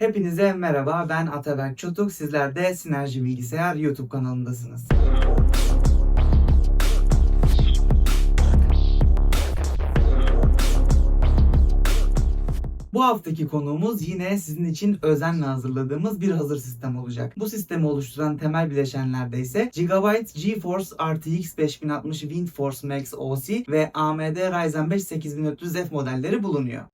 Hepinize merhaba, ben Ataberk Çotuk. Sizler de Sinerji Bilgisayar YouTube kanalındasınız. Bu haftaki konuğumuz yine sizin için özenle hazırladığımız bir hazır sistem olacak. Bu sistemi oluşturan temel bileşenlerde ise Gigabyte GeForce RTX 5060 WindForce Max OC ve AMD Ryzen 5 8400F modelleri bulunuyor.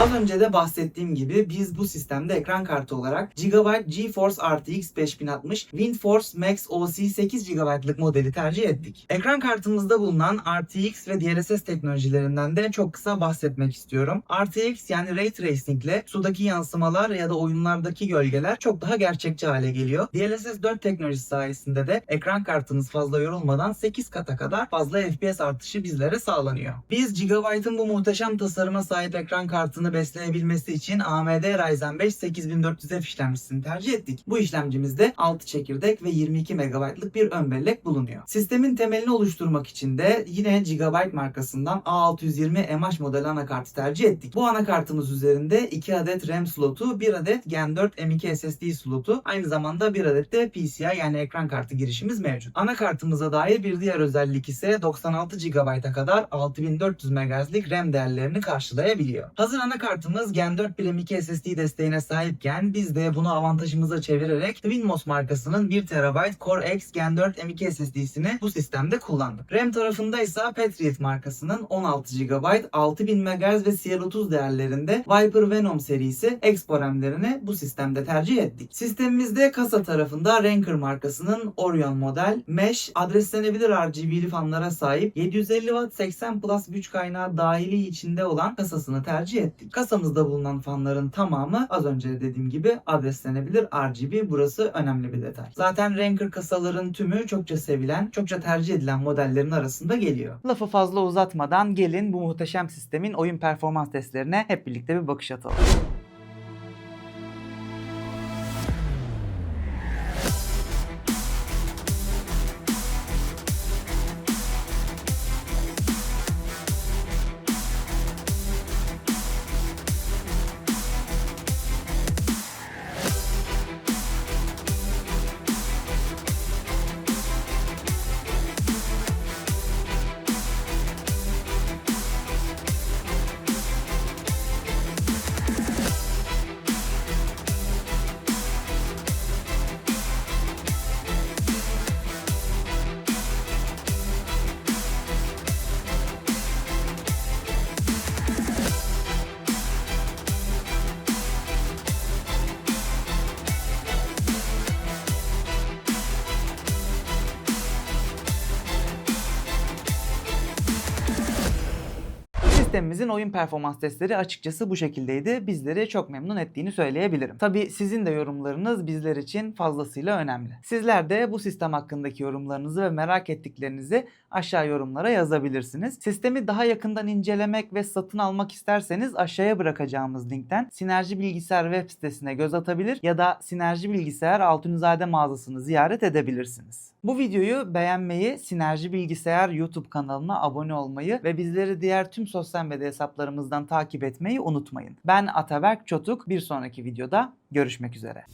Az önce de bahsettiğim gibi biz bu sistemde ekran kartı olarak Gigabyte GeForce RTX 5060 WindForce Max OC 8 GB'lık modeli tercih ettik. Ekran kartımızda bulunan RTX ve DLSS teknolojilerinden de çok kısa bahsetmek istiyorum. RTX yani Ray Tracing ile sudaki yansımalar ya da oyunlardaki gölgeler çok daha gerçekçi hale geliyor. DLSS 4 teknolojisi sayesinde de ekran kartınız fazla yorulmadan 8 kata kadar fazla FPS artışı bizlere sağlanıyor. Biz Gigabyte'ın bu muhteşem tasarıma sahip ekran kartını besleyebilmesi için AMD Ryzen 5 8400F işlemcisini tercih ettik. Bu işlemcimizde 6 çekirdek ve 22 MB'lık bir ön bellek bulunuyor. Sistemin temelini oluşturmak için de yine Gigabyte markasından A620 MH model anakartı tercih ettik. Bu anakartımız üzerinde 2 adet RAM slotu, 1 adet Gen 4 M2 SSD slotu, aynı zamanda 1 adet de PCI yani ekran kartı girişimiz mevcut. Anakartımıza dair bir diğer özellik ise 96 GB'a kadar 6400 MHz'lik RAM değerlerini karşılayabiliyor. Hazır anakartımız Gen 4 bir M2 SSD desteğine sahipken biz de bunu avantajımıza çevirerek Winmos markasının 1 TB Core X Gen 4 M2 SSD'sini bu sistemde kullandık. RAM tarafında ise Patriot markasının 16 GB 6000 MHz ve CL30 değerlerinde Viper Venom serisi Expo RAM'lerini bu sistemde tercih ettik. Sistemimizde kasa tarafında Ranker markasının Orion model Mesh adreslenebilir RGB'li fanlara sahip 750 Watt 80 Plus güç kaynağı dahili içinde olan kasasını tercih ettik. Kasamızda bulunan fanların tamamı az önce de dediğim gibi adreslenebilir RGB. Burası önemli bir detay. Zaten Ranker kasaların tümü çokça sevilen, çokça tercih edilen modellerin arasında geliyor. Lafı fazla uzatmadan gelin bu muhteşem sistemin oyun performans testlerine hep birlikte bir bakış atalım. Sistemimizin oyun performans testleri açıkçası bu şekildeydi. Bizleri çok memnun ettiğini söyleyebilirim. Tabi sizin de yorumlarınız bizler için fazlasıyla önemli. Sizler de bu sistem hakkındaki yorumlarınızı ve merak ettiklerinizi aşağı yorumlara yazabilirsiniz. Sistemi daha yakından incelemek ve satın almak isterseniz aşağıya bırakacağımız linkten Sinerji Bilgisayar web sitesine göz atabilir ya da Sinerji Bilgisayar Altunizade mağazasını ziyaret edebilirsiniz. Bu videoyu beğenmeyi, Sinerji Bilgisayar YouTube kanalına abone olmayı ve bizleri diğer tüm sosyal medya hesaplarımızdan takip etmeyi unutmayın. Ben Ataberk Çotuk. Bir sonraki videoda görüşmek üzere.